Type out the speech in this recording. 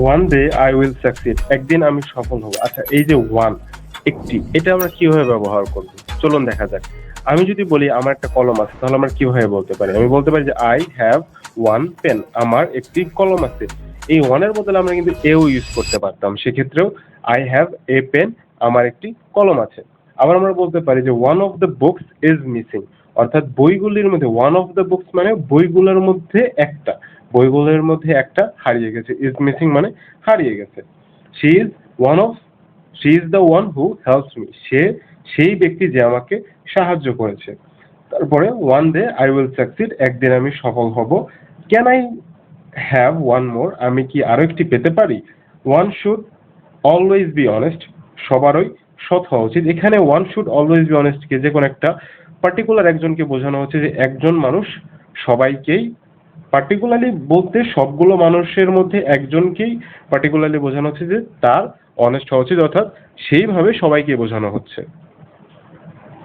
One day I will succeed একদিন আমি সফল হব। আচ্ছা এই যে ওয়ান একটি, এটা আমরা কীভাবে ব্যবহার করব? চলুন দেখা যাক। আমি যদি বলি আমার একটা কলম আছে, তাহলে আমরা কীভাবে বলতে পারি? আমি বলতে পারি যে আই হ্যাভ ওয়ান পেন আমার একটি কলম আছে। এই ওয়ানের বদলে আমরা কিন্তু এও ইউজ করতে পারতাম। সেক্ষেত্রেও আই হ্যাভ এ পেন আমার একটি কলম আছে। আবার আমরা বলতে পারি যে one of the books is missing অর্থাৎ বইগুলির মধ্যে ওয়ান অফ দ্য বুকস মানে বইগুলোর মধ্যে একটা। বইগুলোর মধ্যে একটা হারিয়ে গেছে। ইজ মিসিং মানে হারিয়ে গেছে। She is one of she is the one who helps me সে, সেই ব্যক্তি যে আমাকে সাহায্য করেছে। তারপরে one day I will succeed একদিন আমি সফল হব। Can I have one more আমি কি আরও একটি পেতে পারি? One should always be honest সবারই সৎ হওয়া উচিত। এখানে one should always be honest কে যে কোনো একটা পার্টিকুলার একজনকে বোঝানো হচ্ছে যে একজন মানুষ সবাইকেই পার্টিকুলারলি বলতে সবগুলো মানুষের মধ্যে একজনকেই পার্টিকুলারলি বোঝানো হচ্ছে যে তার অনেস্ট হওয়া উচিত, অর্থাৎ সেইভাবে সবাইকে বোঝানো হচ্ছে।